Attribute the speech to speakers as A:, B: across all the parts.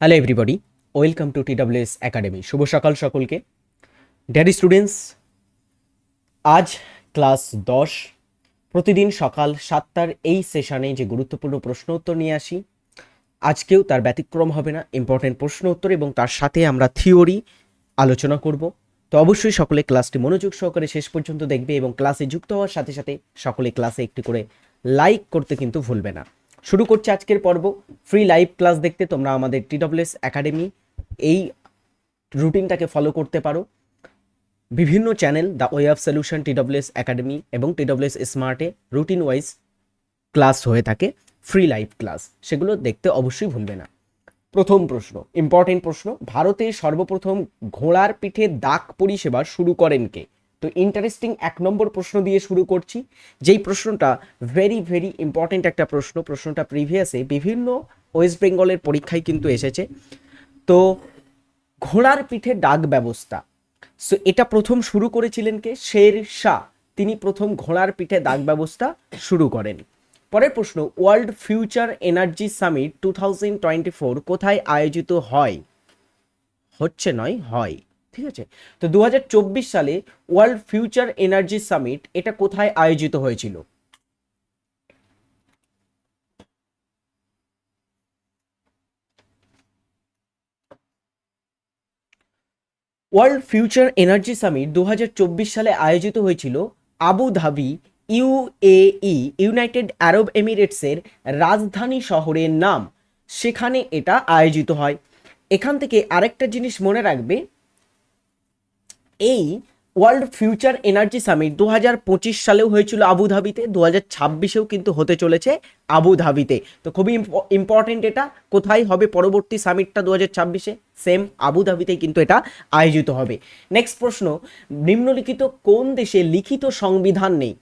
A: Hello everybody welcome to TWS academy শুভ সকাল সকলকে। Daddy students আজ ক্লাস দশ। প্রতিদিন সকাল সাতটার এই সেশনে যে গুরুত্বপূর্ণ প্রশ্ন উত্তর নিয়ে আসি। আজকেও তার ব্যতিক্রম হবে না ইম্পর্টেন্ট প্রশ্ন উত্তর এবং তার সাথে আমরা থিওরি আলোচনা করব। তো অবশ্যই সকলে ক্লাসটি মনোযোগ সহকারে শেষ পর্যন্ত দেখবে এবং ক্লাসে যুক্ত হওয়ার সাথে সাথে সকলে ক্লাসে একটি করে লাইক করতে কিন্তু ভুলবে না। শুরু করছি আজকের পর্ব। ফ্রি লাইভ ক্লাস দেখতে তোমরা আমাদের টি টিডব্লিউএস একাডেমি এই রুটিনটাকে ফলো করতে পারো। বিভিন্ন channel the way of solution T TWS academy এবং টি টিডব্লিউএস স্মার্টে রুটিন ওয়াইজ ক্লাস হয়ে থাকে ফ্রি লাইভ ক্লাস সেগুলো দেখতে অবশ্যই ভুলবে না। প্রথম প্রশ্ন ইম্পর্টেন্ট প্রশ্ন ভারতে সর্বপ্রথম ঘোড়ার পিঠে দাগ পরিষেবা শুরু করেন কে? তো ইন্টারেস্টিং এক নম্বর প্রশ্ন দিয়ে শুরু করছি। যেই প্রশ্নটা ভেরি ভেরি ইম্পর্টেন্ট একটা প্রশ্ন, প্রশ্নটা প্রিভিয়াসে বিভিন্ন ওয়েস্ট বেঙ্গলের পরীক্ষায় কিন্তু এসেছে। তো ঘোড়ার পিঠে ডাক ব্যবস্থা। সো এটা প্রথম শুরু করেছিলেন কে? শের শাহ। তিনি প্রথম ঘোড়ার পিঠে দাগ ব্যবস্থা শুরু করেন। পরের প্রশ্ন world future energy summit two thousand twenty four কোথায় আয়োজিত হয়? হচ্ছে নয়, হয়। ঠিক আছে? তো দু হাজার চব্বিশ সালে ওয়ার্ল্ড ফিউচার এনার্জি সামিট এটা কোথায় আয়োজিত হয়েছিল? ওয়ার্ল্ড ফিউচার এনার্জি সামিট দু হাজার চব্বিশ সালে আয়োজিত হয়েছিল Abu Dhabi UAE United Arab এমিরেটসের রাজধানী শহরের নাম। সেখানে এটা আয়োজিত হয়। এখান থেকে আরেকটা জিনিস মনে রাখবে এই ওয়ার্ল্ড ফিউচার এনার্জি সামিট দু হাজার পঁচিশ সালেও হয়েছিল আবুধাবিতে দু হাজার ছাব্বিশেও কিন্তু হতে চলেছে আবুধাবিতে। তো খুবই ইম্পর্টেন্ট এটা, কোথায় হবে পরবর্তী সামিটটা দু হাজার ছাব্বিশে? সেম আবুধাবিতেই কিন্তু এটা আয়োজিত হবে। নেক্সট প্রশ্ন, নিম্নলিখিত কোন দেশে লিখিত সংবিধান নেই?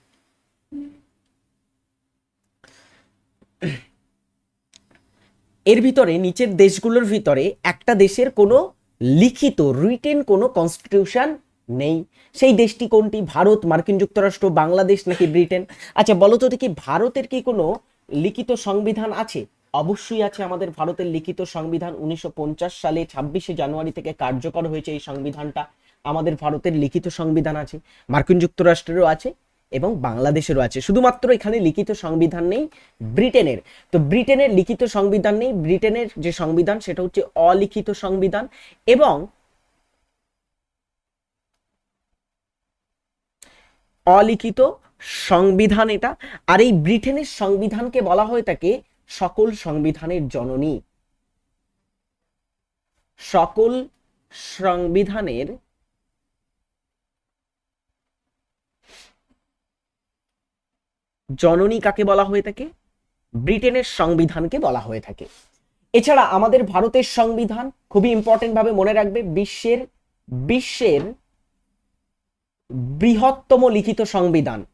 A: এর ভিতরে, নিচের দেশগুলোর ভিতরে একটা দেশের কোনো লিখিত রিটেন কোনো কনস্টিটিউশন নেই। সেই দেশটি কোনটি? ভারত, মার্কিন যুক্তরাষ্ট্র, বাংলাদেশ নাকি ব্রিটেন? আচ্ছা বলো তো দেখি, ভারতের কি কোনো লিখিত সংবিধান আছে? অবশ্যই আছে আমাদের ভারতের লিখিত সংবিধান। উনিশশো পঞ্চাশ সালে ছাব্বিশে জানুয়ারি থেকে কার্যকর হয়েছে এই সংবিধানটা। আমাদের ভারতের লিখিত সংবিধান আছে। মার্কিন যুক্তরাষ্ট্রেরও আছে এবং বাংলাদেশেরও আছে। শুধুমাত্র এখানে লিখিত সংবিধান নেই, ব্রিটেনের। তো ব্রিটেনের লিখিত সংবিধান নেই। ব্রিটেনের যে সংবিধান, সেটা হচ্ছে অলিখিত সংবিধান এবং অলিখিত সংবিধান এটা। আর এই ব্রিটেনের সংবিধানকে বলা হয়ে থাকে সকল সংবিধানের জননী। সকল সংবিধানের জননী কাকে বলা হয়ে থাকে ব্রিটেনের সংবিধানকে বলা হয়ে থাকে। এছাড়া আমাদের ভারতের সংবিধান খুবই ইম্পর্টেন্ট ভাবে মনে রাখবে, বিশ্বের বিশ্বের বৃহত্তম লিখিত সংবিধান।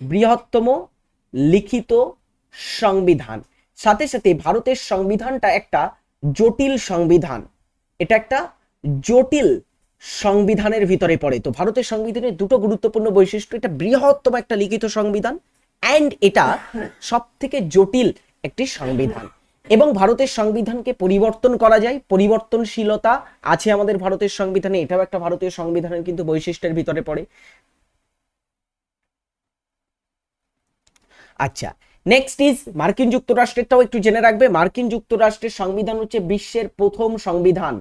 A: বৃহত্তম লিখিত সংবিধান। সাথে সাথে ভারতের সংবিধানটা একটা জটিল সংবিধান। এটা একটা জটিল সংবিধানের ভিতরে পড়ে। তো ভারতের সংবিধানের দুটো গুরুত্বপূর্ণ বৈশিষ্ট্য, এটা বৃহত্তম একটা লিখিত সংবিধান অ্যান্ড এটা সব থেকে জটিল একটি সংবিধান। এবং ভারতের সংবিধানকে পরিবর্তন করা যায়। পরিবর্তনশীলতা আছে আমাদের ভারতের সংবিধানে, এটাও একটা ভারতীয় সংবিধানের কিন্তু বৈশিষ্ট্যের ভিতরে পড়ে। আচ্ছা নেক্সট ইজ মার্কিন যুক্তরাষ্ট্রেরটাও একটু জেনে রাখবে। মার্কিন যুক্তরাষ্ট্রের সংবিধান হচ্ছে বিশ্বের প্রথম সংবিধান।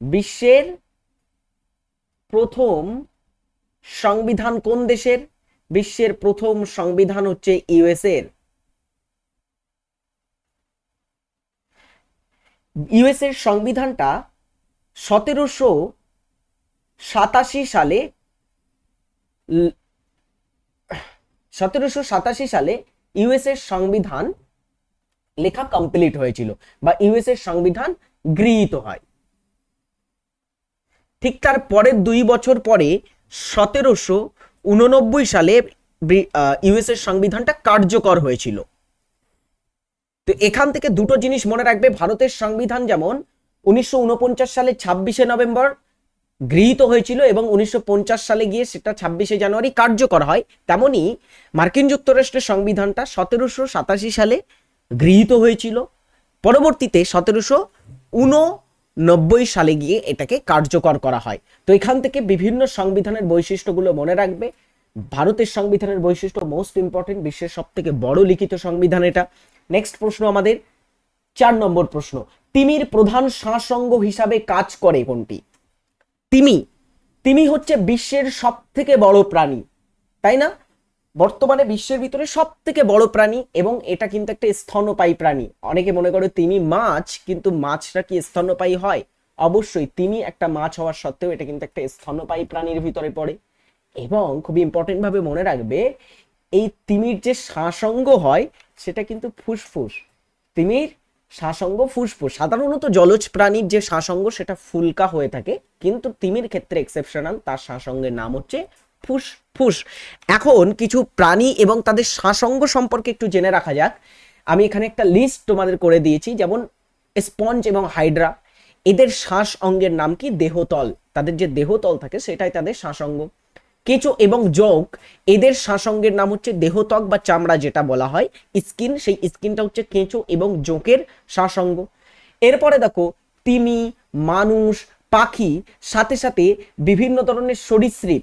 A: বিশ্বের প্রথম সংবিধান কোন দেশের? বিশ্বের প্রথম সংবিধান হচ্ছে ইউএস এর ইউএস এর সংবিধানটা সতেরোশো সাতাশি সালে সতেরোশো সাতাশি সালে ইউএস এর সংবিধান লেখা কমপ্লিট হয়েছিল বা ইউএস এর সংবিধান গৃহীত হয়। ঠিক তার পরের দুই বছর পরে সতেরোশো উননব্বই সালে ইউএস এর সংবিধানটা কার্যকর হয়েছিল। তো এখান থেকে দুটো জিনিস মনে রাখবে। ভারতের সংবিধান যেমন উনিশশো উনপঞ্চাশ সালে ছাব্বিশে নভেম্বর গৃহীত হয়েছিল এবং উনিশশো পঞ্চাশ সালে গিয়ে সেটা ছাব্বিশে জানুয়ারি কার্যকর হয়। তেমনি মার্কিন যুক্তরাষ্ট্রের সংবিধানটা সতেরোশো সাতাশি সালে গৃহীত হয়েছিল। পরবর্তীতে সতেরোশো উননব্বই সালে গিয়ে এটাকে কার্যকর করা হয়। তো এখান থেকে বিভিন্ন সংবিধানের বৈশিষ্ট্যগুলো মনে রাখবে। ভারতের সংবিধানের বৈশিষ্ট্য মোস্ট ইম্পর্টেন্ট বিশ্বের সব থেকে বড় লিখিত সংবিধান এটা। নেক্সট প্রশ্ন আমাদের, চার নম্বর প্রশ্ন। তিমির প্রধান শাসঙ্গ হিসাবে কাজ করে কোনটি? তিমি। তিমি হচ্ছে বিশ্বের সব থেকে বড় প্রাণী, তাই না? বর্তমানে বিশ্বের ভিতরে সব থেকে বড় প্রাণী এবং এটা কিন্তু একটা স্তন্যপায়ী প্রাণী। অনেকে মনে করে তিমি মাছ, কিন্তু মাছটা কি স্তন্যপায়ী হয়? অবশ্যই তিমি একটা মাছ হওয়ার সত্ত্বেও এটা কিন্তু একটা স্তন্যপায়ী প্রাণীর ভিতরে পড়ে। এবং খুব ইম্পর্টেন্ট ভাবে মনে রাখবে এই তিমির যে শ্বাসঙ্গ হয়, সেটা কিন্তু ফুসফুস। তিমির শ্বাসঙ্গ ফুসফুস। সাধারণত জলজ প্রাণীর যে শ্বাসঙ্গ সেটা ফুলকা হয়ে থাকে। কিন্তু তিমির ক্ষেত্রে এক্সেপশনাল তার শ্বাসঙ্গের নাম হচ্ছে ফুসফুস। এখন কিছু প্রাণী এবং তাদের শ্বাসঙ্গ সম্পর্কে একটু জেনে রাখা যাক। আমি এখানে একটা লিস্ট তোমাদের করে দিয়েছি, যেমন স্পঞ্জ এবং হাইড্রা এদের শ্বাস অঙ্গের নাম কি? দেহতল। তাদের যে দেহতল থাকে, সেটাই তাদের শ্বাসঙ্গ কেঁচো এবং যোগ, এদের শ্বাসঙ্গের নাম হচ্ছে দেহত্বক বা চামড়া যেটা বলা হয়, স্কিন, সেই স্কিনটা হচ্ছে কেঁচো এবং জোঁকের শ্বাসঙ্গ এরপরে দেখো, তিমি, মানুষ, পাখি, সাথে সাথে বিভিন্ন ধরনের সরীসৃপ।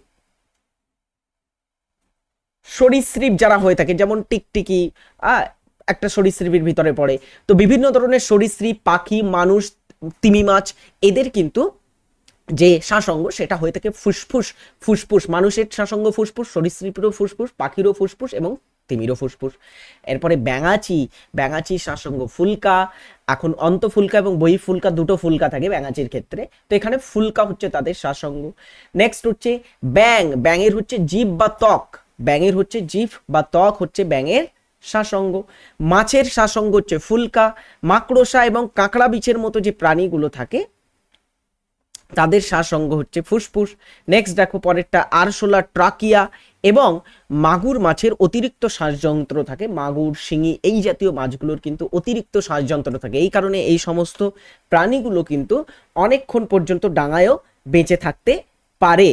A: সরীসৃপ যারা হয়ে থাকে, যেমন টিকটিকি একটা সরীসৃপের ভিতরে পড়ে। তো বিভিন্ন ধরনের সরীসৃপ, পাখি, মানুষ, তিমি মাছ, এদের কিন্তু যে শ্বাসঙ্গ সেটা হয়ে থাকে ফুসফুস ফুসফুস, মানুষের শ্বাসঙ্গ ফুসফুস, সরীসৃপেরও ফুসফুস, পাখিরও ফুসফুস এবং তিমিরও ফুসফুস। এরপরে ব্যাঙাচি ব্যাঙাচির শ্বাসঙ্গ ফুলকা, এখন অন্তফুলকা এবং বহি ফুলকা, দুটো ফুলকা থাকে ব্যাঙাচির ক্ষেত্রে। তো এখানে ফুলকা হচ্ছে তাদের শ্বাসঙ্গ নেক্সট হচ্ছে ব্যাং ব্যাঙের হচ্ছে জীব বা ত্বক। ব্যাঙের হচ্ছে জিভ বা ত্বক হচ্ছে ব্যাঙের শ্বাসঙ্গ মাছের শ্বাসঙ্গ হচ্ছে ফুলকা, মাকড়সা এবং কাঁকড়া বিছের মতো যে প্রাণীগুলো থাকে তাদের শ্বাসঙ্গ হচ্ছে ফুসফুস। নেক্সট দেখো পরেরটা, আরশোলা ট্রাকিয়া এবং মাগুর মাছের অতিরিক্ত শ্বাসযন্ত্র থাকে। মাগুর, শিঙি এই জাতীয় মাছগুলোর কিন্তু অতিরিক্ত শ্বাসযন্ত্র থাকে। এই কারণে এই সমস্ত প্রাণীগুলো কিন্তু অনেকক্ষণ পর্যন্ত ডাঙায়ও বেঁচে থাকতে পারে।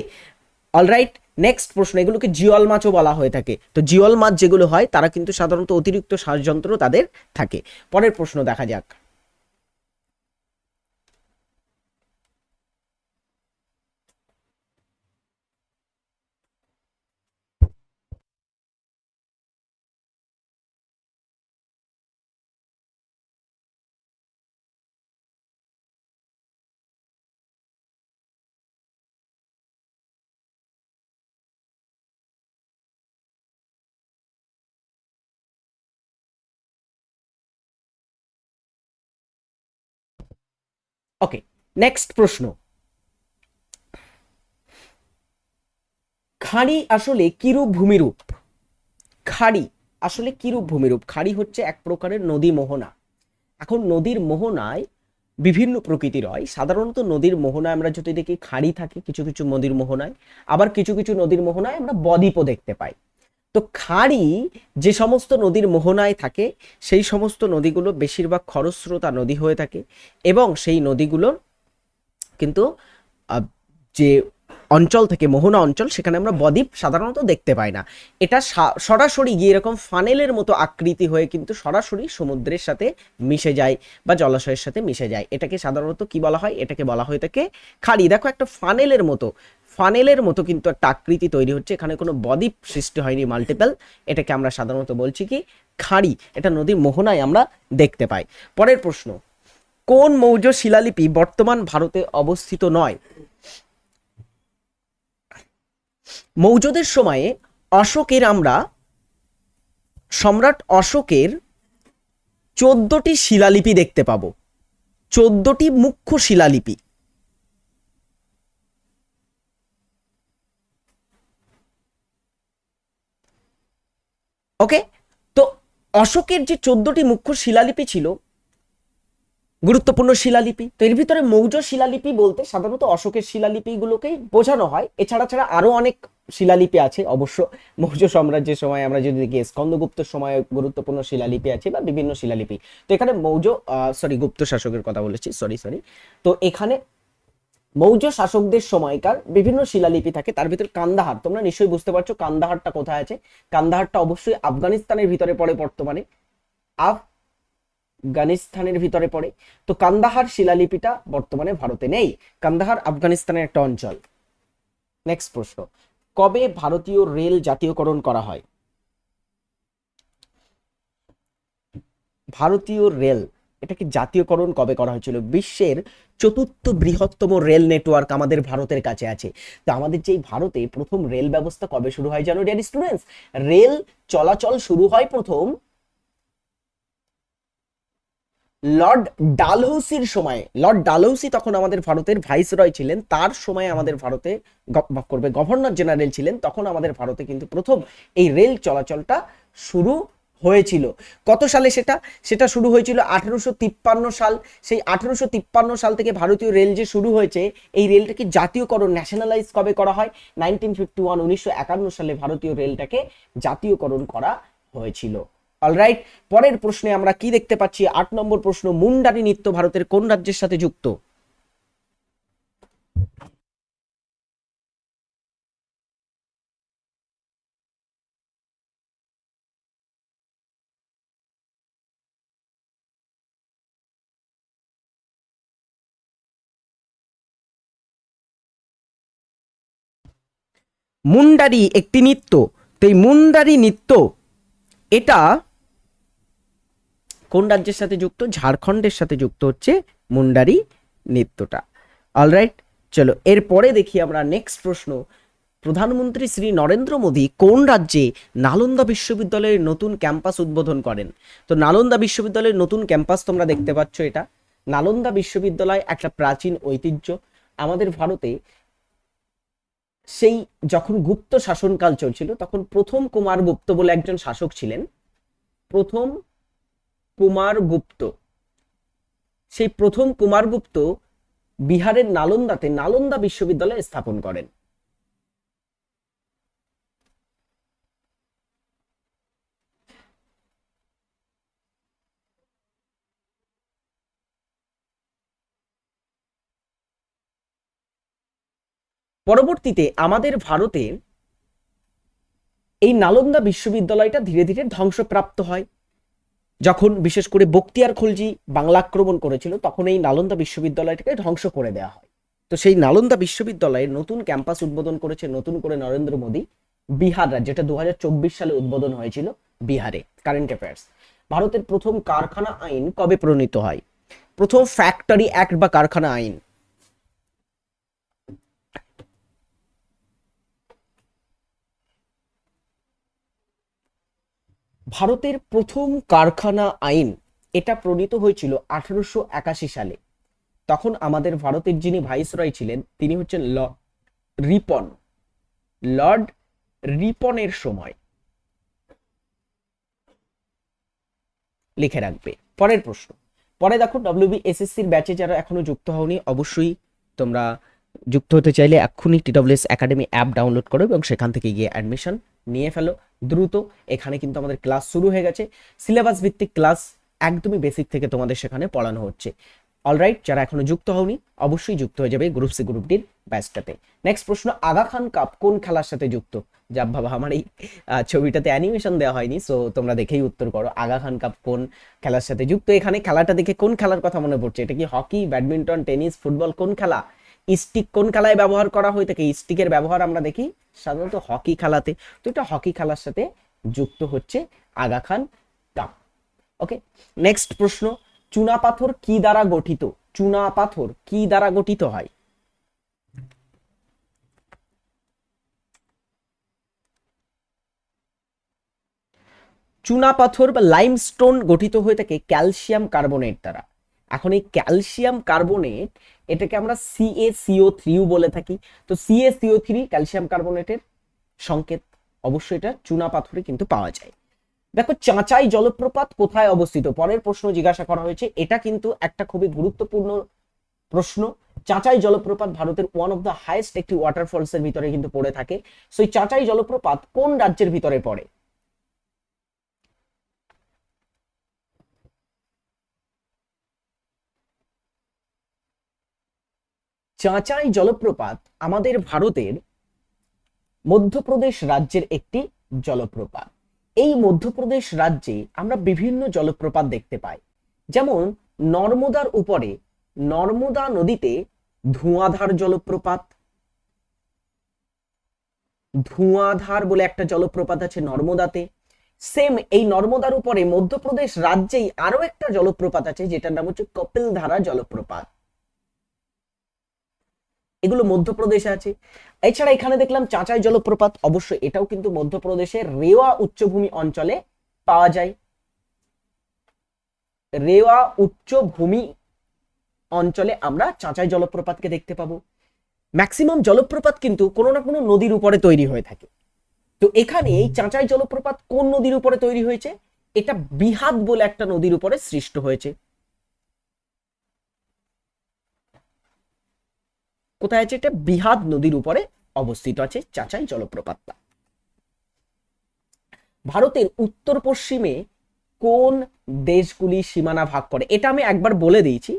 A: অলরাইট নেক্সট প্রশ্ন, এগুলোকে জিওল মাছও বলা হয়ে থাকে। তো জিওল মাছ যেগুলো হয়, তারা কিন্তু সাধারণত অতিরিক্ত শ্বাসযন্ত্র তাদের থাকে। পরের প্রশ্ন দেখা যাক। ওকে নেক্সট প্রশ্ন. খাড়ি আসলে কিরূপ ভূমিরূপ? খাড়ি আসলে কিরূপ ভূমিরূপ? খাড়ি হচ্ছে এক প্রকারের নদী মোহনা। এখন নদীর মোহনায় বিভিন্ন প্রকৃতির হয় সাধারণত নদীর মোহনায় আমরা যদি দেখি, খাড়ি থাকে কিছু কিছু নদীর মোহনায়। আবার কিছু কিছু নদীর মোহনায় আমরা বদ্বীপও দেখতে পাই। তো খাড়ি যে সমস্ত নদীর মোহনায় থাকে, সেই সমস্ত নদীগুলো বেশিরভাগ খরস্রোতা নদী হয়ে থাকে এবং সেই নদীগুলোর কিন্তু যে অঞ্চল থেকে মোহনা অঞ্চল, সেখানে আমরা বদ্বীপ সাধারণত দেখতে পাই না। এটা সরাসরি গিয়ে এরকম ফানেলের মতো আকৃতি হয়ে কিন্তু সরাসরি সমুদ্রের সাথে মিশে যায় বা জলাশয়ের সাথে মিশে যায়। এটাকে সাধারণত কি বলা হয়? এটাকে বলা হয়ে থাকে খাড়ি। দেখো একটা ফানেলের মতো ফানেলের মতো কিন্তু একটা আকৃতি তৈরি হচ্ছে। এখানে কোনো বদ্বীপ সৃষ্টি হয়নি মাল্টিপল এটাকে আমরা সাধারণত বলছি কি, খাড়ি। এটা নদীর মোহনায় আমরা দেখতে পাই। পরের প্রশ্ন, কোন মৌর্য শিলালিপি বর্তমান ভারতে অবস্থিত নয়? মৌর্যদের সময়ে অশোকের আমরা, সম্রাট অশোকের চোদ্দটি শিলালিপি দেখতে পাবো। চোদ্দটি মুখ্য শিলালিপি। ওকে তো অশোকের যে চোদ্দটি মুখ্য শিলালিপি ছিল, গুরুত্বপূর্ণ শিলালিপি, তো এর ভিতরে মৌর্য শিলালিপি বলতে সাধারণত অশোকের শিলালিপিগুলোকেই বোঝানো হয়। এছাড়া ছাড়া আরও অনেক শিলালিপি আছে, অবশ্য মৌর্য সাম্রাজ্যের সময় আমরা যদি দেখি স্কন্দগুপ্তের সময় গুরুত্বপূর্ণ শিলালিপি আছে বা বিভিন্ন শিলালিপি। তো এখানে মৌর্য সরি গুপ্ত শাসকের কথা বলেছি সরি সরি তো এখানে মৌর্য শাসকদের সময়কার বিভিন্ন শিলালিপি থাকে, তার ভিতর কান্দাহার। তোমরা নিশ্চয়ই বুঝতে পারছ কান্দাহারটা কোথায় আছে। কান্দাহারটা অবশ্যই আফগানিস্তানের ভিতরে পড়ে বর্তমানে। আফ আফগানিস্তানের ভিতরে পড়ে। তো কান্দাহার শিলালিপিটা বর্তমানে ভারতে নেই। কান্দাহার আফগানিস্তানের একটা অঞ্চল। নেক্সট প্রশ্ন। কবে ভারতীয় রেল জাতীয়করণ করা হয়? ভারতীয় রেল এটাকে জাতীয়করণ কবে করা হয়েছিল? বিশ্বের চতুর্থ বৃহত্তম রেল নেটওয়ার্ক আমাদের ভারতের কাছে আছে। তো আমাদের যেই ভারতে প্রথম রেল ব্যবস্থা কবে শুরু হয় জানো ডিয়ার স্টুডেন্টস রেল চলাচল শুরু হয় প্রথম লর্ড ডালহৌসির সময়। লর্ড ডালহৌসি তখন আমাদের ভারতের ভাইসরয় ছিলেন। তার সময় আমাদের ভারতে করবে, গভর্নর জেনারেল ছিলেন। তখন আমাদের ভারতে কিন্তু প্রথম এই রেল চলাচলটা শুরু হয়েছিল। কত সালে সেটা? সেটা শুরু হয়েছিল আঠারোশো তিপ্পান্ন সাল। সেই আঠারোশো তিপ্পান্ন সাল থেকে ভারতীয় রেল যে শুরু হয়েছে, এই রেলটাকে জাতীয়করণ ন্যাশনালাইজ কবে করা হয়? নাইনটিন ফিফটি ওয়ান উনিশশো একান্ন সালে ভারতীয় রেলটাকে জাতীয়করণ করা হয়েছিল। অলরাইট পরের প্রশ্নে আমরা কি দেখতে পাচ্ছি? আট নম্বর প্রশ্ন, মুন্ডারি নৃত্য ভারতের কোন রাজ্যের সাথে যুক্ত? মুন্ডারি একটি নৃত্য। তো এই মুন্ডারি নৃত্য, এটা কোন রাজ্যের সাথে যুক্ত? ঝাড়খণ্ডের সাথে যুক্ত হচ্ছে মুন্ডারি নৃত্যটা। অলরাইট চলো, এরপরে দেখি আমরা নেক্সট প্রশ্ন। প্রধানমন্ত্রী শ্রী নরেন্দ্র মোদী কোন রাজ্যে নালন্দা বিশ্ববিদ্যালয়ের নতুন ক্যাম্পাস উদ্বোধন করেন? তো নালন্দা বিশ্ববিদ্যালয়ের নতুন ক্যাম্পাস তোমরা দেখতে পাচ্ছ এটা। নালন্দা বিশ্ববিদ্যালয় একটা প্রাচীন ঐতিহ্য। আমাদের ভারতে সেই যখন গুপ্ত শাসনকাল চলছিল, তখন প্রথম কুমার গুপ্ত বলে একজন শাসক ছিলেন। প্রথম কুমার গুপ্ত। সেই প্রথম কুমারগুপ্ত বিহারের নালন্দাতে নালন্দা বিশ্ববিদ্যালয় স্থাপন করেন। পরবর্তীতে আমাদের ভারতে এই নালন্দা বিশ্ববিদ্যালয়টা ধীরে ধীরে ধ্বংসপ্রাপ্ত হয়। যখন বিশেষ করে বক্তিয়ার খলজি বাংলা আক্রমণ করেছিল, তখন এই নালন্দা বিশ্ববিদ্যালয়টাকে ধ্বংস করে দেওয়া হয়। তো সেই নালন্দা বিশ্ববিদ্যালয়ের নতুন ক্যাম্পাস উদ্বোধন করেছে নতুন করে নরেন্দ্র মোদী, বিহার রাজ্য। যেটা দু হাজার চব্বিশ সালে উদ্বোধন হয়েছিল বিহারে কারেন্ট অ্যাফেয়ার্স ভারতের প্রথম কারখানা আইন কবে প্রণীত হয়? প্রথম ফ্যাক্টরি অ্যাক্ট বা কারখানা আইন। ভারতের প্রথম কারখানা আইন, এটা প্রণীত হয়েছিল আঠারোশো একাশি সালে। তখন আমাদের ভারতের যিনি ভাইসরয় ছিলেন, তিনি হচ্ছেন ল, রিপন। লর্ড রিপনের সময়। লিখে রাখবে। পরের প্রশ্ন। পরে দেখো ডব্লিউবি এসএসসির ব্যাচে যারা এখনও যুক্ত হওনি, অবশ্যই তোমরা যুক্ত হতে চাইলে এক্ষুনি টিডব্লিউএস একাডেমি অ্যাপ ডাউনলোড করো এবং সেখান থেকে গিয়ে অ্যাডমিশন নিয়ে ফেলো। দ্রুত এখানে কিন্তু আমাদের ক্লাস শুরু হয়ে গেছে। সিলেবাস ভিত্তিক ক্লাস একদমই বেসিক থেকে তোমাদের সেখানে পড়ানো হচ্ছে। অলরাইট যারা এখনও যুক্ত হওনি, অবশ্যই যুক্ত হয়ে যাবে গ্রুপ সি গ্রুপ ডির ব্যাচটাতে নেক্সট প্রশ্ন আগা খান কাপ কোন খেলার সাথে যুক্ত? যা বাবা, আমার এই ছবিটাতে অ্যানিমেশন দেওয়া হয়নি সো তোমরা দেখেই উত্তর করো আগা খান কাপ কোন খেলার সাথে যুক্ত? এখানে খেলাটা দেখে কোন খেলার কথা মনে পড়ছে? এটা কি হকি ব্যাডমিন্টন টেনিস ফুটবল কোন খেলা? স্টিক কোন খেলায় ব্যবহার করা হয়ে থাকে স্টিকের ব্যবহার আমরা দেখি। সাধারণত হকি খেলাতে। তো এটা হকি খেলার সাথে যুক্ত হচ্ছে Aga Khan cup. Okay next প্রশ্ন, চুনা পাথর কি দ্বারা গঠিত? চুনা পাথর কি দ্বারা গঠিত হয়? চুনা পাথর বা লাইমস্টোন গঠিত হয়ে থাকে ক্যালসিয়াম কার্বনেট দ্বারা। এখন এই ক্যালসিয়াম কার্বনেট এটাকে আমরা সিএসিও থ্রিও বলে থাকি। তো সিএসিও থ্রি ক্যালসিয়াম কার্বনেটের সংকেত, অবশ্যই এটা চুনা পাথরে কিন্তু পাওয়া যায়। দেখো, চাঁচাই জলপ্রপাত কোথায় অবস্থিত? পরের প্রশ্ন জিজ্ঞাসা করা হয়েছে, এটা কিন্তু একটা খুবই গুরুত্বপূর্ণ প্রশ্ন। চাঁচাই জলপ্রপাত ভারতের ওয়ান অফ দ্য হাইয়েস্ট একটি ওয়াটারফলস এর ভিতরে কিন্তু পড়ে থাকে। সো এই চাঁচাই জলপ্রপাত কোন রাজ্যের ভিতরে পড়ে? চাঁচাই জলপ্রপাত আমাদের ভারতের মধ্যপ্রদেশ রাজ্যের একটি জলপ্রপাত। এই মধ্যপ্রদেশ রাজ্যে আমরা বিভিন্ন জলপ্রপাত দেখতে পাই। যেমন নর্মদার উপরে নর্মদা নদীতে ধোঁয়াধার জলপ্রপাত, ধোঁয়াধার বলে একটা জলপ্রপাত আছে নর্মদাতে। সেম এই নর্মদার উপরে মধ্যপ্রদেশ রাজ্যেই আরও একটা জলপ্রপাত আছে যেটার নাম হচ্ছে কপিলধারা জলপ্রপাত। এগুলো মধ্যপ্রদেশে আছে। এছাড়া এখানে দেখলাম চাঁচাই জলপ্রপাত, অবশ্যই এটাও কিন্তু মধ্যপ্রদেশের রেওয়া উচ্চভূমি অঞ্চলে পাওয়া যায়। রেওয়া উচ্চভূমি অঞ্চলে আমরা চাঁচাই জলপ্রপাতকে দেখতে পাবো। ম্যাক্সিমাম জলপ্রপাত কিন্তু কোনো না কোনো নদীর উপরে তৈরি হয়ে থাকে। তো এখানে এই চাঁচাই জলপ্রপাত কোন নদীর উপরে তৈরি হয়েছে? এটা বিহাদ বলে একটা নদীর উপরে সৃষ্ট হয়েছে। কোথায় আছে? এটা বিহাদ নদীর উপরে অবস্থিত আছে চাচাই জলপ্রপাতটা। ভারতের উত্তর পশ্চিমে কোন দেশগুলি সীমানা ভাগ করে? এটা আমি একবার বলে দিয়েছি।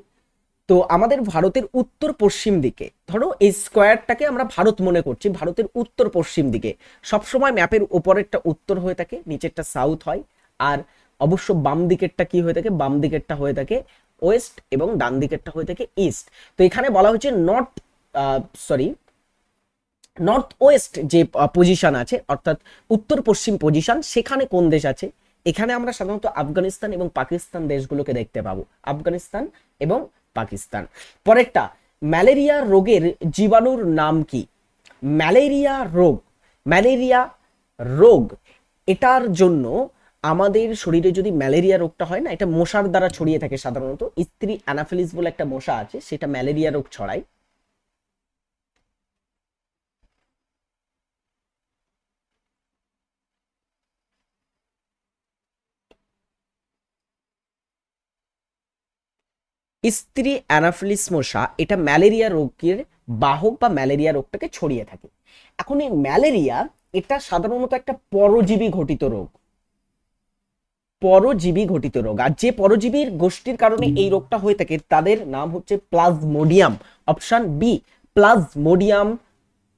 A: তো আমাদের ভারতের উত্তর পশ্চিম দিকে, ধরো এই স্কোয়ারটাকে আমরা ভারত মনে করছি, ভারতের উত্তর পশ্চিম দিকে। সবসময় ম্যাপের উপরেরটা উত্তর হয়ে থাকে, নিচেরটা সাউথ হয়। আর অবশ্য বাম দিকেরটা কি হয়ে থাকে? বাম দিকেরটা হয়ে থাকে ওয়েস্ট এবং ডান দিকেরটা হয়ে থাকে ইস্ট তো এখানে বলা হচ্ছে নর্থ সরি নর্থ ওয়েস্ট যে পজিশন আছে, অর্থাৎ উত্তর পশ্চিম পজিশন সেখানে কোন দেশ আছে? এখানে আমরা সাধারণত আফগানিস্তান এবং পাকিস্তান দেশগুলোকে দেখতে পাবো। আফগানিস্তান এবং পাকিস্তান। পরেরটা, ম্যালেরিয়া রোগের জীবাণুর নাম কি? ম্যালেরিয়া রোগ। ম্যালেরিয়া রোগ, এটার জন্য আমাদের শরীরে যদি ম্যালেরিয়া রোগটা হয় না, এটা মশার দ্বারা ছড়িয়ে থাকে সাধারণত। স্ত্রী অ্যানাফিলিস বলে একটা মশা আছে, সেটা ম্যালেরিয়া রোগ ছড়ায়। স্ত্রী অ্যানাফিলিস মশা এটা ম্যালেরিয়া রোগের বাহক বা ম্যালেরিয়া রোগটাকে ছড়িয়ে থাকে। এখন এই ম্যালেরিয়া এটা সাধারণত একটা পরজীবী ঘটিত রোগ। পরজীবী ঘটিত রোগ। আর যে পরজীবীর গোষ্ঠীর কারণে এই রোগটা হয়ে থাকে, তাদের নাম হচ্ছে প্লাজমোডিয়াম। অপশন বি, প্লাজমোডিয়াম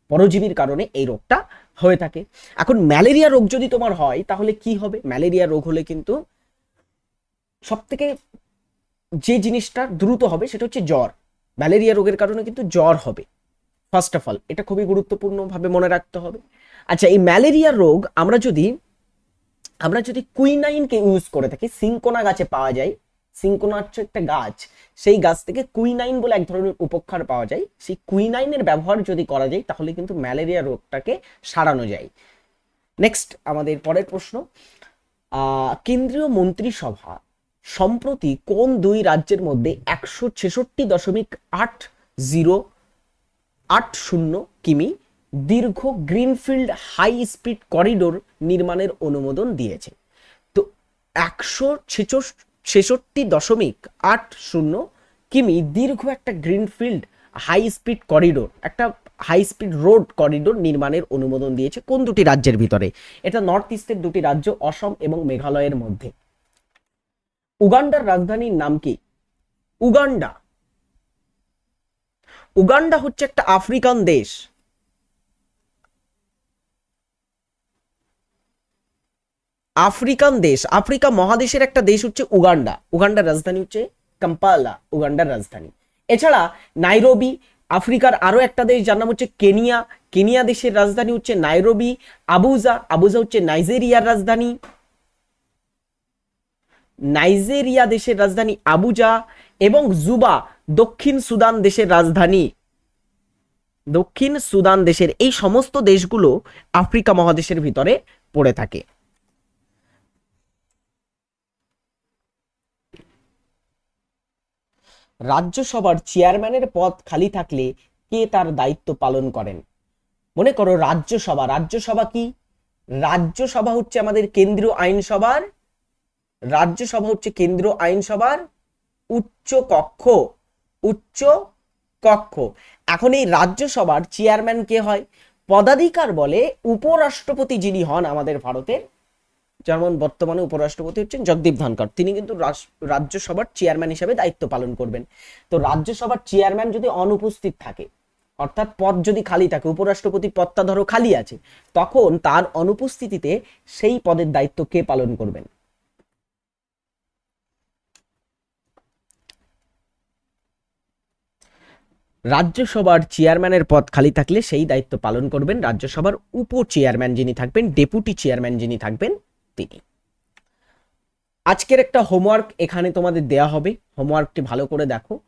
A: পরজীবীর কারণে এই রোগটা হয়ে থাকে। এখন ম্যালেরিয়া রোগ যদি তোমার হয়, তাহলে কি হবে? ম্যালেরিয়া রোগ হলে কিন্তু সব থেকে যে জিনিসটা দ্রুত হবে সেটা হচ্ছে জ্বর। ম্যালেরিয়া রোগের কারণে কিন্তু জ্বর হবে। ফার্স্ট অফ অল এটা খুবই গুরুত্বপূর্ণভাবে মনে রাখতে হবে। আচ্ছা এই ম্যালেরিয়া রোগ আমরা যদি আমরা যদি কুইনাইনকে ইউজ করে থাকি, সিঙ্কোনা গাছে পাওয়া যায়, সিঙ্কোনা হচ্ছে একটা গাছ, সেই গাছ থেকে কুইনাইন বলে এক ধরনের উপক্ষার পাওয়া যায়। সেই কুইনাইনের ব্যবহার যদি করা যায়, তাহলে কিন্তু ম্যালেরিয়া রোগটাকে সারানো যায়। নেক্সট আমাদের পরের প্রশ্ন কেন্দ্রীয় মন্ত্রিসভা সম্প্রতি কোন দুই রাজ্যের মধ্যে একশো ছেষট্টি দশমিক আট জিরো আট শূন্য কিমি দীর্ঘ গ্রিনফিল্ড হাই স্পিড করিডোর নির্মাণের অনুমোদন দিয়েছে। তো একশো ছেষট্টি দশমিক আট শূন্য কিমি দীর্ঘ একটা গ্রিনফিল্ড হাই স্পিড করিডোর, একটা হাই স্পিড রোড করিডোর নির্মাণের অনুমোদন দিয়েছে কোন দুটি রাজ্যের ভিতরে? এটা নর্থ ইস্টের দুটি রাজ্য, অসম এবং মেঘালয়ের মধ্যে। উগান্ডার রাজধানীর নাম কি? উগান্ডা। উগান্ডা হচ্ছে একটা আফ্রিকান দেশ। আফ্রিকান দেশ, আফ্রিকা মহাদেশের একটা দেশ হচ্ছে উগান্ডা। উগান্ডার রাজধানী হচ্ছে কাম্পালা, উগান্ডার রাজধানী। এছাড়া নাইরোবি, আফ্রিকার আরও একটা দেশ যার নাম হচ্ছে কেনিয়া। কেনিয়া দেশের রাজধানী হচ্ছে নাইরোবি, আবুজা আবুজা হচ্ছে নাইজেরিয়ার রাজধানী। নাইজেরিয়া দেশের রাজধানী আবুজা এবং জুবা দক্ষিণ সুদান দেশের রাজধানী। দক্ষিণ সুদান দেশের এই সমস্ত দেশগুলো আফ্রিকা মহাদেশের ভিতরে পড়ে থাকে। রাজ্যসভার চেয়ারম্যানের পদ খালি থাকলে কে তার দায়িত্ব পালন করেন? মনে করো রাজ্যসভা রাজ্যসভা কি? রাজ্যসভা হচ্ছে আমাদের কেন্দ্রীয় আইনসভার রাজ্যসভা হচ্ছে কেন্দ্রীয় আইনসভার উচ্চ কক্ষ উচ্চ কক্ষ। এখন এই রাজ্যসভার চেয়ারম্যান কে হয়? পদাধিকার বলে উপরাষ্ট্রপতি যিনি হন আমাদের ভারতের, যেমন বর্তমানে উপরাষ্ট্রপতি হচ্ছেন জগদীপ ধনকর তিনি কিন্তু রাজ্যসভার চেয়ারম্যান হিসেবে দায়িত্ব পালন করবেন। তো রাজ্যসভার চেয়ারম্যান যদি অনুপস্থিত থাকে, অর্থাৎ পদ যদি খালি থাকে, উপরাষ্ট্রপতি পদটা ধরো খালি আছে, তখন তার অনুপস্থিতিতে সেই পদের দায়িত্ব কে পালন করবেন? রাজ্যসভার চেয়ারম্যানের পদ খালি থাকলে সেই দায়িত্ব পালন করবেন রাজ্যসভার উপ চেয়ারম্যান যিনি থাকবেন, ডেপুটি চেয়ারম্যান যিনি থাকবেন তিনি। আজকের একটা হোমওয়ার্ক এখানে তোমাদের দেয়া হবে। হোমওয়ার্কটি ভালো করে দেখো।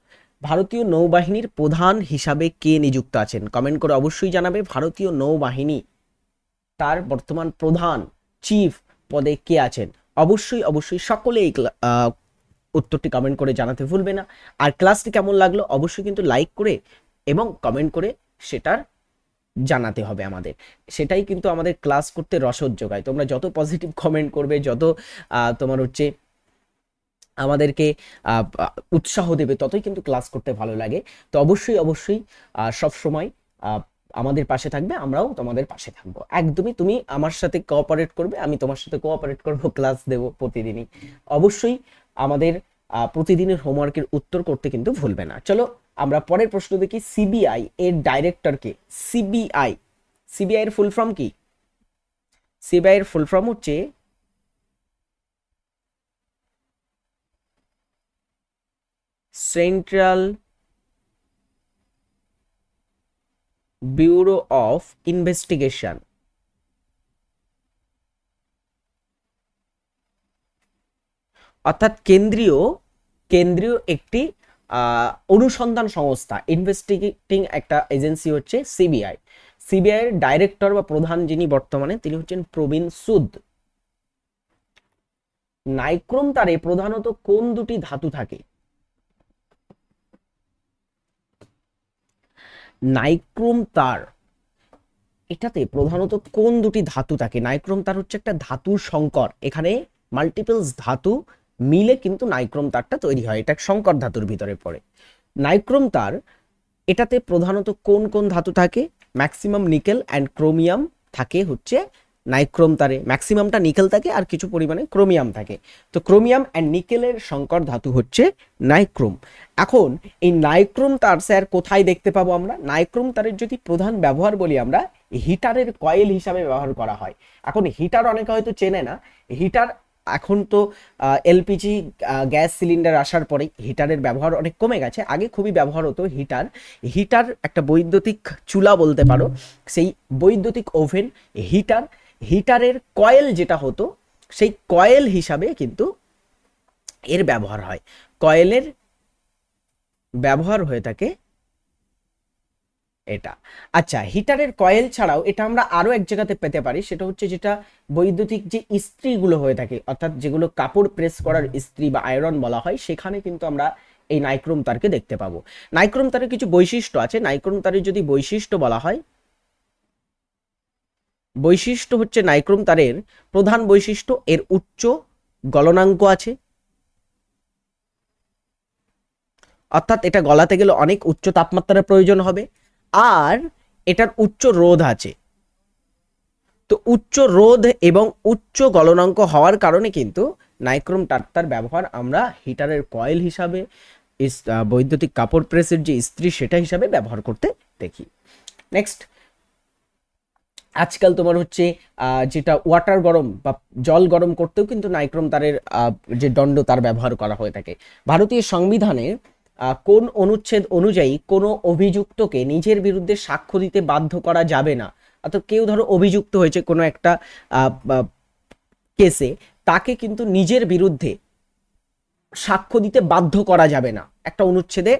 A: ভারতীয় নৌবাহিনীর প্রধান হিসাবে কে নিযুক্ত আছেন? কমেন্ট করে অবশ্যই জানাবে। ভারতীয় নৌবাহিনী, তার বর্তমান প্রধান, চিফ পদে কে আছেন? অবশ্যই অবশ্যই সকলে এই উত্তরটি কমেন্ট করে জানাতে ভুলবে না। আর ক্লাসটি কেমন লাগল অবশ্যই কিন্তু লাইক করে এবং কমেন্ট করে সেটার জানাতে হবে আমাদের। সেটাই কিন্তু আমাদের ক্লাস করতে রসদ যোগায়। তোমরা যত পজিটিভ কমেন্ট করবে, যত তোমার হচ্ছে আমাদেরকে উৎসাহ দেবে, ততই কিন্তু ক্লাস করতে ভালো লাগে। তো অবশ্যই অবশ্যই সব সময় আমাদের পাশে থাকবে, আমরাও তোমাদের পাশে থাকব। একদমই তুমি আমার সাথে কোঅপারেট করবে, আমি তোমার সাথে কোঅপারেট করব ক্লাস দেব প্রতিদিনই। অবশ্যই আমাদের প্রতিদিনের হোমওয়ার্কের উত্তর করতে কিন্তু ভুলবে না। চলো আমরা পরের প্রশ্ন দেখি সিবিআই এর ডাইরেক্টরকে সিবিআই সিবিআই এর ফুল ফর্ম কি? সিবিআই এর ফুল ফর্ম হচ্ছে সেন্ট্রাল ব্যুরো অফ ইনভেস্টিগেশন অর্থাৎ কেন্দ্রীয় কেন্দ্রীয় একটি অনুসন্ধান সংস্থা ইনভেস্টিগেটিং একটা এজেন্সি হচ্ছে সিবিআই সিবিআই এর ডাইরেক্টর বা প্রধান যিনি বর্তমানে, তিনি হচ্ছেন প্রবীণ সুদ। নাইক্রোম তারে প্রধানত কোন দুটি ধাতু থাকে? নাইক্রোম তার, এটাতে প্রধানত কোন দুটি ধাতু থাকে? নাইক্রোম তার হচ্ছে একটা ধাতুর সংকর। এখানে মাল্টিপলস ধাতু মিলে কিন্তু নাইক্রোম তারটা তৈরি হয়। এটা সংকর ধাতুর ভিতরে পড়ে। নাইক্রোম তার, এটাতে প্রধানত কোন কোন ধাতু থাকে? ম্যাক্সিমাম নিকেল অ্যান্ড ক্রোমিয়াম থাকে হচ্ছে নাইক্রোম তারে। ম্যাক্সিমামটা নিকেল থাকে আর কিছু পরিমাণে ক্রোমিয়াম থাকে। তো ক্রোমিয়াম অ্যান্ড নিকেলের সংকর ধাতু হচ্ছে নাইক্রোম। এখন এই নাইক্রোম তার স্যার কোথায় দেখতে পাবো আমরা? নাইক্রোম তারের যদি প্রধান ব্যবহার বলি আমরা হিটারের কয়েল হিসাবে ব্যবহার করা হয়। এখন হিটার অনেকে হয়তো চেনে না। হিটার এখন তো এলপিজি গ্যাস সিলিন্ডার আসার পরে হিটারের ব্যবহার অনেক কমে গেছে। আগে খুবই ব্যবহার হতো হিটার। হিটার একটা বৈদ্যুতিক চুলা বলতে পারো। সেই বৈদ্যুতিক ওভেন, হিটার, হিটারের কয়েল যেটা হতো, সেই কয়েল হিসাবে কিন্তু এর ব্যবহার হয়। কয়েলের ব্যবহার হয়ে থাকে এটা। আচ্ছা হিটারের কয়েল ছাড়াও এটা আমরা আরও এক জায়গাতে পেতে পারি, সেটা হচ্ছে যেটা বৈদ্যুতিক যে ইস্ত্রিগুলো হয়ে থাকে, অর্থাৎ যেগুলো কাপড় প্রেস করার ইস্ত্রি বা আয়রন বলা হয়, সেখানে কিন্তু আমরা এই নাইক্রোম তারকে দেখতে পাবো। নাইক্রোম তারের কিছু বৈশিষ্ট্য আছে, নাইক্রোম তারের যদি বৈশিষ্ট্য বলা হয়, বৈশিষ্ট্য হচ্ছে নাইক্রোম তারের প্রধান বৈশিষ্ট্য, এর উচ্চ গলনাঙ্ক আছে। অর্থাৎ এটা গলাতে গেলে অনেক উচ্চ তাপমাত্রার প্রয়োজন হবে। আর এটার উচ্চ রোধ আছে। তো উচ্চ রোধ এবং উচ্চ গলনাঙ্ক হওয়ার কারণে কিন্তু নাইক্রোম টার্তার ব্যবহার আমরা হিটারের কয়েল হিসাবে বৈদ্যুতিক কাপড় প্রেসের যে ইস্ত্রি সেটা হিসাবে ব্যবহার করতে দেখি। নেক্সট আজকাল তোমার হচ্ছে যেটা ওয়াটার গরম বা জল গরম করতেও কিন্তু নাইক্রোম তারের যে দণ্ড তার ব্যবহার করা হয়ে থাকে। ভারতীয় সংবিধানে আহ, কোন অনুচ্ছেদ অনুযায়ী কোনো অভিযুক্তকে নিজের বিরুদ্ধে সাক্ষ্য দিতে বাধ্য করা যাবে না? অর্থাৎ কেউ ধরো অভিযুক্ত হয়েছে কোনো একটা কেসে, তাকে কিন্তু নিজের বিরুদ্ধে সাক্ষ্য দিতে বাধ্য করা যাবে না। একটা অনুচ্ছেদে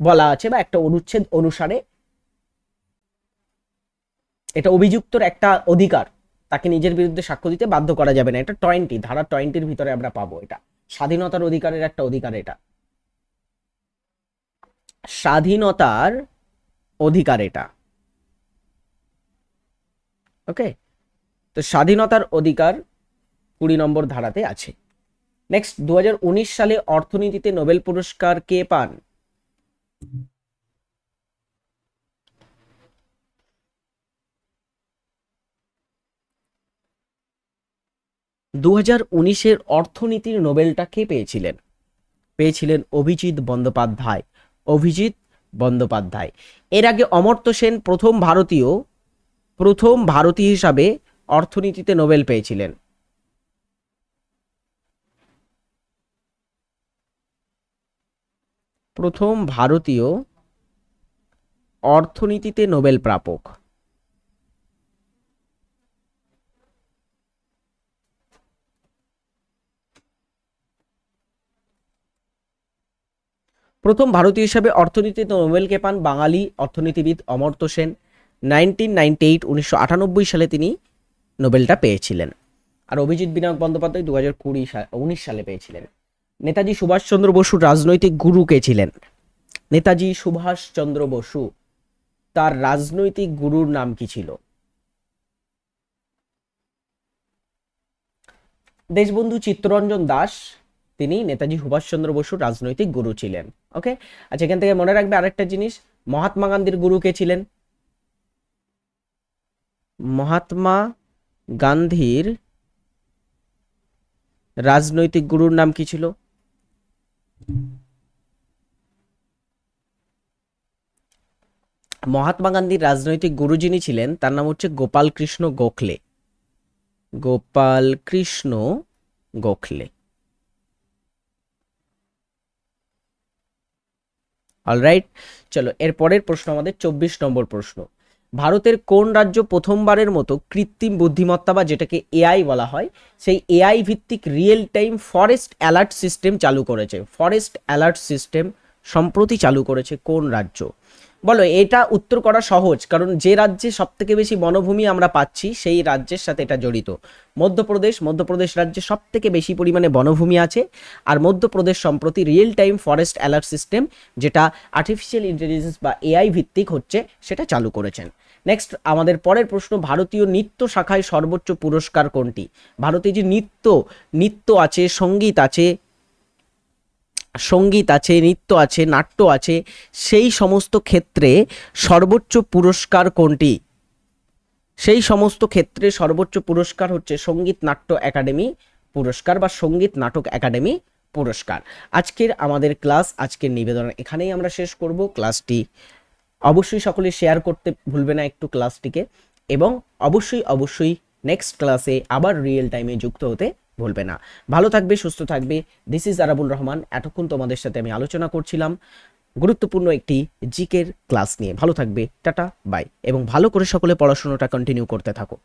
A: বলা আছে বা একটা অনুচ্ছেদ অনুসারে এটা অভিযুক্তর একটা অধিকার, তাকে নিজের বিরুদ্ধে সাক্ষ্য দিতে বাধ্য করা যাবে না। এটা টোয়েন্টি, ধারা টোয়েন্টির ভিতরে আমরা পাবো এটা। স্বাধীনতার অধিকারের একটা অধিকার এটা। স্বাধীনতার অধিকার এটা। ওকে তো স্বাধীনতার অধিকার কুড়ি নম্বর ধারাতে আছে। নেক্সট দুহাজার উনিশ সালে অর্থনীতিতে নোবেল পুরস্কার কে পান? দু হাজার উনিশের অর্থনীতির নোবেলটা কে পেয়েছিলেন? পেয়েছিলেন অভিজিৎ বন্দ্যোপাধ্যায়। অভিজিৎ বন্দ্যোপাধ্যায়। এর আগে অমর্ত্য সেন প্রথম ভারতীয় প্রথম ভারতীয় হিসাবে অর্থনীতিতে নোবেল পেয়েছিলেন। প্রথম ভারতীয় অর্থনীতিতে নোবেল প্রাপক। প্রথম ভারতীয় হিসাবে অর্থনীতিতে নোবেলকে পান বাঙালি অর্থনীতিবিদ Amartya Sen. Nineteen ninety eight, উনিশশো আটানব্বই সালে তিনি নোবেলটা পেয়েছিলেন। আর অভিজিৎ বিনায়ক বন্দ্যোপাধ্যায় দু হাজার কুড়ি উনিশ সালে পেয়েছিলেন। নেতাজি সুভাষচন্দ্র বসুর রাজনৈতিক গুরু কে ছিলেন? নেতাজি সুভাষচন্দ্র বসু, তার রাজনৈতিক গুরুর নাম কি ছিল? দেশবন্ধু চিত্তরঞ্জন দাস তিনি নেতাজি সুভাষচন্দ্র বসুর রাজনৈতিক গুরু ছিলেন ওকে আচ্ছা এখান থেকে মনে রাখবে আরেকটা জিনিস, মহাত্মা গান্ধীর গুরু কে ছিলেন? মহাত্মা গান্ধীর রাজনৈতিক গুরুর নাম কি ছিল? মহাত্মা গান্ধীর রাজনৈতিক গুরু যিনি ছিলেন, তার নাম হচ্ছে গোপাল কৃষ্ণ গোখলে। গোপাল কৃষ্ণ গোখলে। অলরাইট চলো, এর পরের প্রশ্ন আমাদের চব্বিশ নম্বর প্রশ্ন। ভারতের কোন রাজ্য প্রথমবারের মতো কৃত্রিম বুদ্ধিমত্তা বা যেটাকে এআই বলা হয়, সেই এআই ভিত্তিক real time forest alert system চালু করেছে। ফরেস্ট অ্যালার্ট সিস্টেম সম্প্রতি চালু করেছে কোন রাজ্য? বলো, এটা উত্তর করা সহজ, কারণ যে রাজ্যে সব থেকে বেশি বনভূমি আমরা পাচ্ছি, সেই রাজ্যের সাথে এটা জড়িত। মধ্যপ্রদেশ মধ্যপ্রদেশ রাজ্যে সব থেকে বেশি পরিমাণে বনভূমি আছে, আর মধ্যপ্রদেশ সম্প্রতি real time forest alert system যেটা আর্টিফিশিয়াল ইন্টেলিজেন্স বা এআই ভিত্তিক হচ্ছে, সেটা চালু করেছেন। নেক্সট আমাদের পরের প্রশ্ন, ভারতীয় নৃত্য শাখায় সর্বোচ্চ পুরস্কার কোনটি? ভারতে যে নৃত্য নৃত্য আছে, সংগীত আছে সংগীত আছে, নৃত্য আছে, নাট্য আছে, সেই সমস্ত ক্ষেত্রে সর্বোচ্চ পুরস্কার কোনটি? সেই সমস্ত ক্ষেত্রে সর্বোচ্চ পুরস্কার হচ্ছে সংগীত নাট্য একাডেমি পুরস্কার বা সংগীত নাটক একাডেমি পুরস্কার। আজকের আমাদের ক্লাস, আজকের নিবেদন এখানেই আমরা শেষ করব। ক্লাসটি অবশ্যই সকলে শেয়ার করতে ভুলবে না একটু ক্লাসটিকে এবং অবশ্যই অবশ্যই নেক্সট ক্লাসে আবার রিয়েল টাইমে যুক্ত হতে ভুলবে না। ভালো থাকবে, সুস্থ থাকবে। দিস ইজ আরাবুল রহমান এতক্ষণ তোমাদের সাথে আমি আলোচনা করছিলাম গুরুত্বপূর্ণ একটি জিকের ক্লাস নিয়ে। ভালো থাকবে, টাটা বাই এবং ভালো করে সকলে পড়াশোনাটা কন্টিনিউ করতে থাকো।